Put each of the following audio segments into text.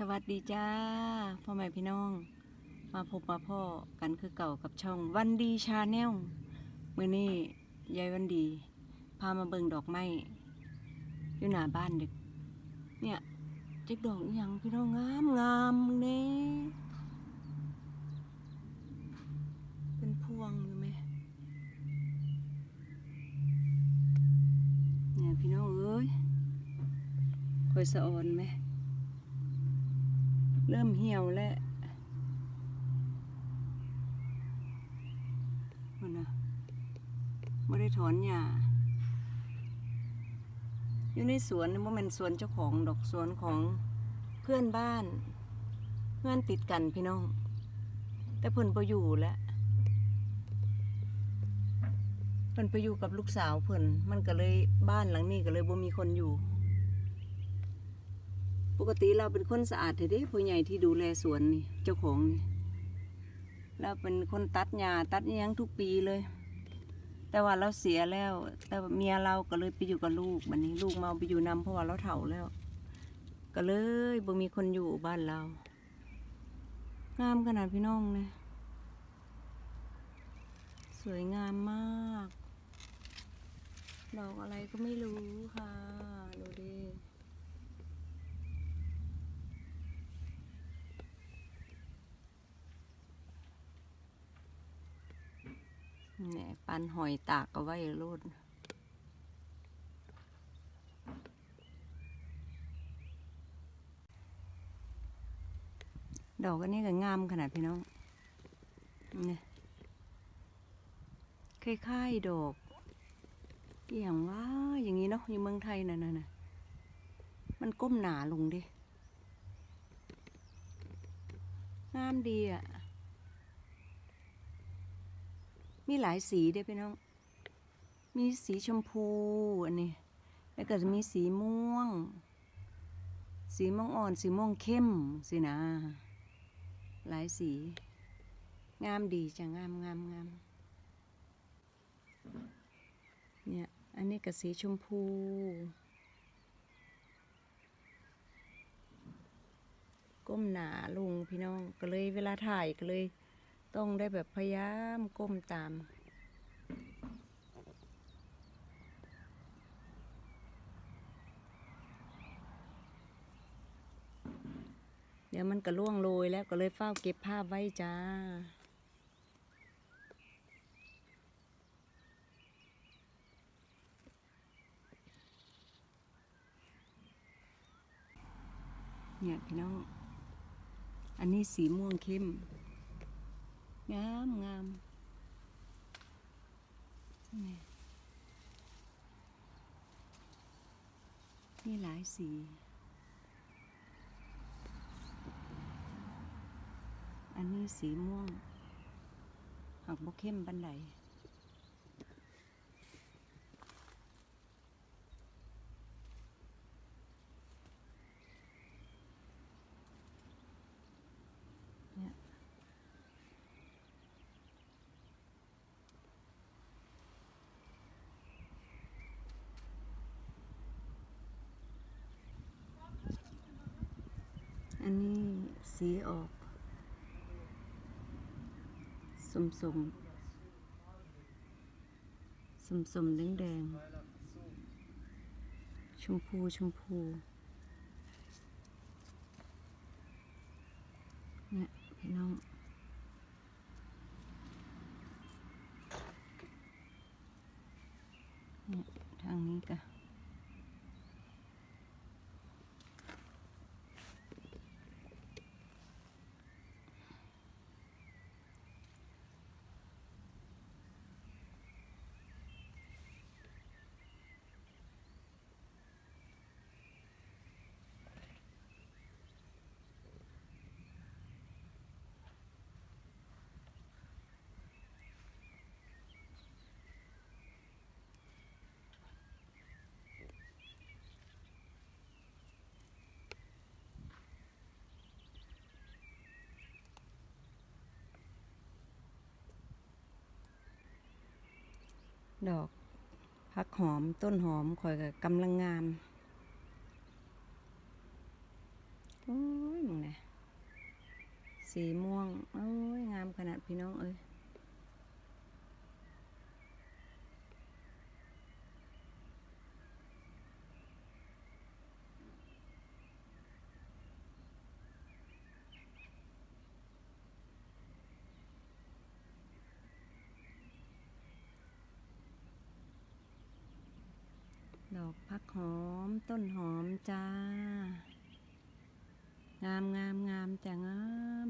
สวัสดีจ้าพ่อแม่พี่น้อง มาพบมาพ่อกันคือเก่ากับช่องวันดีชาแนลมือนี้ยายวันดี พามาเบิ่งดอกไม้อยู่หน้าบ้านเด็กเนี่ยเจ๊กดอกอย่างพี่น้องงามงามเน่เป็นพวงอยู่ไหมเนี่ยพี่น้องเอ้ยคอยสะออนไหม เริ่มเหี่ยวแล้วมันนะไม่ได้ถอนหญ้าอยู่ในสวนนี่ว่ามันสวนเจ้าของดอกสวนของเพื่อนบ้านเพื่อนติดกันพี่น้อง แต่เพิ่นไปอยู่แล้วเพิ่นไปอยู่กับลูกสาวเพิ่นมันก็เลยบ้านหลังนี้ก็เลยบ่มีคนอยู่ ปกติเราเป็นคนสะอาดเด้ผู้ใหญ่ที่ดูแลสวนนี่เจ้าของนี่เราเป็นคนตัดหญ้าตัดยังทุกปีเลย แต่ว่าเราเสียแล้ว แต่เมียเราก็เลยไปอยู่กับลูกบัดนี้ลูกเมาไปอยู่นำเพราะว่าเราเฒ่าแล้ว ก็เลยบ่มีคนอยู่บ้านเรางามขนาดพี่น้องเลยสวยงามมาก ดอกอะไรก็ไม่รู้ค่ะดูดิ เนี่ยปันหอยตากเอาไว้รูดดอกอันนี้ก็งามขนาดพี่น้องเนี่ยคล้ายๆดอกอหย่างว่าอย่างนี้เนาะอยู่เมืองไทยน่ะน่ะน่ะมันก้มหนาลงดิ งามดีอะ มีหลายสีเด้อพี่น้อง มีสีชมพูอันนี้ แล้วก็จะมีสีม่วง สีม่วงอ่อน สีม่วงเข้มสินะ หลายสี งามดีจ้ะงามงามงามเนี่ย อันนี้ก็สีชมพู ก้มหนาลงพี่น้องก็เลยเวลาถ่ายก็เลย ต้องได้แบบพยายามก้มตาม เดี๋ยวมันก็ล่วงโรยแล้วก็เลยเฝ้าเก็บภาพไว้จ้าเนี่ยพี่น้อง อันนี้สีม่วงเข้ม งามงามนี่มีหลายสีอันนี้สีม่วงหักบกเข้มบันได อันนี้สีออกสมสมสมสมแดงแดงๆชมพูชมพูเนี่ยพี่น้องเนี่ยทางนี้ก็ ดอกพักหอมต้นหอมคอยกับกำลังงามโอ้ยมึงนะสีม่วงโอ้ยงามขนาดพี่น้องเอ้ย ดอกพักหอมต้นหอมจ้า งามงามงามจ้างาม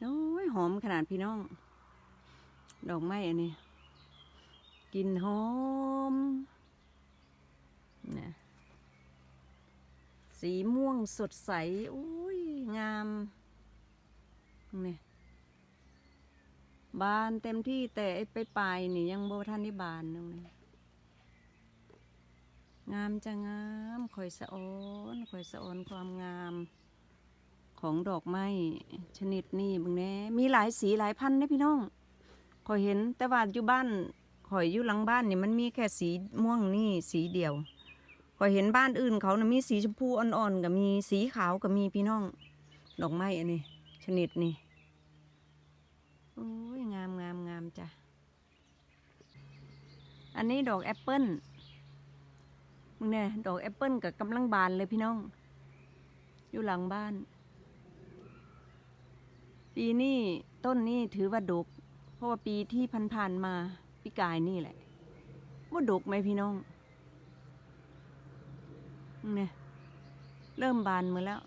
โอ้ยหอมขนาดพี่น้อง ดอกไม้อันนี้กลินหอมนี่ยสีม่วงสดใสอุ้ยงามนี่บานเต็มที่แต่ไอ้ไปปลายนี่ยังโบทันได้บานนึงนี่งามจะงามข่อยสะออนข่อยสะออนความงาม ของดอกไม้ชนิดนี้บางแน่มีหลายสีหลายพันธุ์นะพี่น้องขอยเห็นแต่ว่าอยู่บ้านขอยอยู่หลังบ้านนี่มันมีแค่สีม่วงนี่สีเดียวขอยเห็นบ้านอื่นเขานะมีสีชมพูอ่อนๆกับมีสีขาวกับมีพี่น้อง ดอกไม้อันนี้ชนิดนี้โอ้ยงามงามงามจ้ะอันนี้ดอกแอปเปิ้ลมึงเนี่ยดอกแอปเปิ้ลกับกำลังบานเลยพี่น้อง อยู่หลังบ้าน ปีนี้ต้นนี้ถือว่าดก เพราะว่าปีที่ผ่านๆมาปีกายนี่แหละว่าดกไหมพี่น้องเนี่ยเริ่มบานมาแล้ว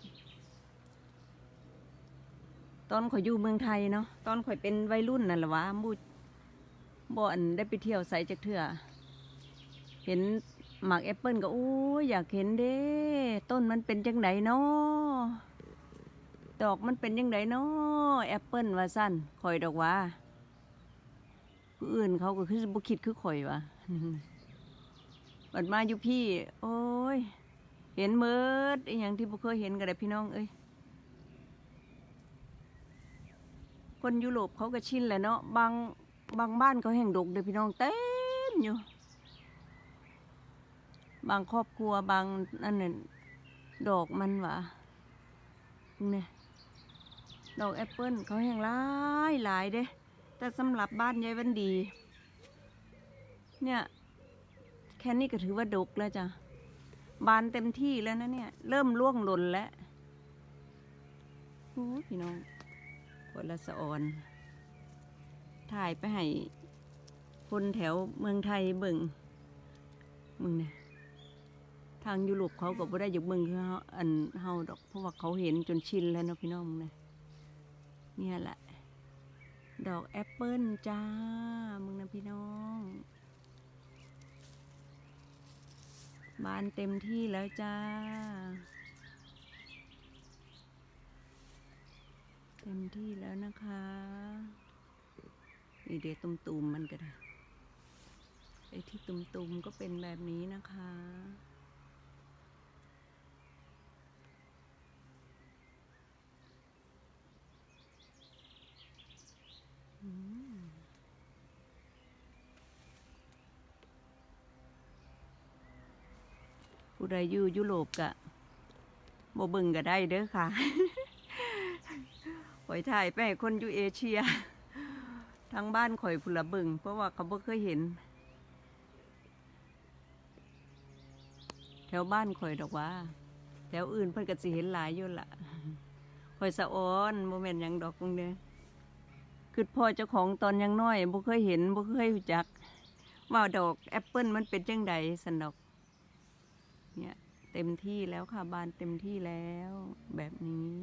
ตอนข่อยอยู่เมืองไทยเนาะตอนข่อยเป็นวัยรุ่นนั่นแหละวะบูบ่อนได้ไปเที่ยวใส่จักเถื่อ เห็นหมากแอปเปิลก็โอ้ยอยากเห็นเด้ ต้นมันเป็นจังไหนเนาะ ดอกมันเป็นยังไงเนาะแอปเปิลว่าสั้นข่อยดอกว่าผู้อื่นเขาก็คือบุคิดคือข่อยวะบัดมาอยู่พี่ โอ้ย เห็นเมิดอหย่างที่บุเคยเห็นกันเลยพี่น้องเอ้ยคนยุโรปเขาก็ชินแหละเนาะบางบางบ้านเขาแห่งดกเด้อพี่น้องเต็มอยู่ บางครอบครัวบางนั่นน่ะดอกมันวะเนี่ย ดอกแอปเปิลเขาแห้งหลายหลายเด้แต่สำหรับบ้านยายวันดี เนี่ยแค่นี้ก็ถือว่าดกแล้วจ้ะบานเต็มที่แล้วนะเนี่ย เริ่มร่วงหล่นแล้วโอ้พี่น้องคนละสะออน ถ่ายไปให้คนแถวเมืองไทยเบิ่งมึงเนี่ยทางยุโรปเขาก็บ่ได้อยู่เมืองคือเฮาอันเฮาดอก เพราะว่าเขาเห็นจนชินแล้วเนาะพี่น้องมึงเนี่ย เนี่ยแหละ ดอกแอปเปิลจ้า มึงนะพี่น้อง บานเต็มที่แล้วจ้า เต็มที่แล้วนะคะ นี่เดี๋ยวตุ่มๆมันก็ได้ไอ้ที่ตุ่มๆก็เป็นแบบนี้นะคะ ผู้ใดอยู่ยุโรปกะบ่เบิ่งก็ได้เด้อค่ะข่อยถ่ายไปให้คนอยู่เอเชีย ทางบ้านข่อยพุละเบิ่งเพราะว่าเขาบ่เคยเห็น แถวบ้านข่อยดอกว่า แถวอื่นเพิ่นก็สิเห็นหลายอยู่ละข่อยสะออนบ่แม่นหยังดอกพวกเนี้ยคือพ่อเจ้าของตอนยังน้อยบ่เคยเห็นบ่เคยรู้จักว่าดอกแอปเปิลมันเป็นจังใดสันดอก เนี่ยเต็มที่แล้วค่ะบานเต็มที่แล้วแบบนี้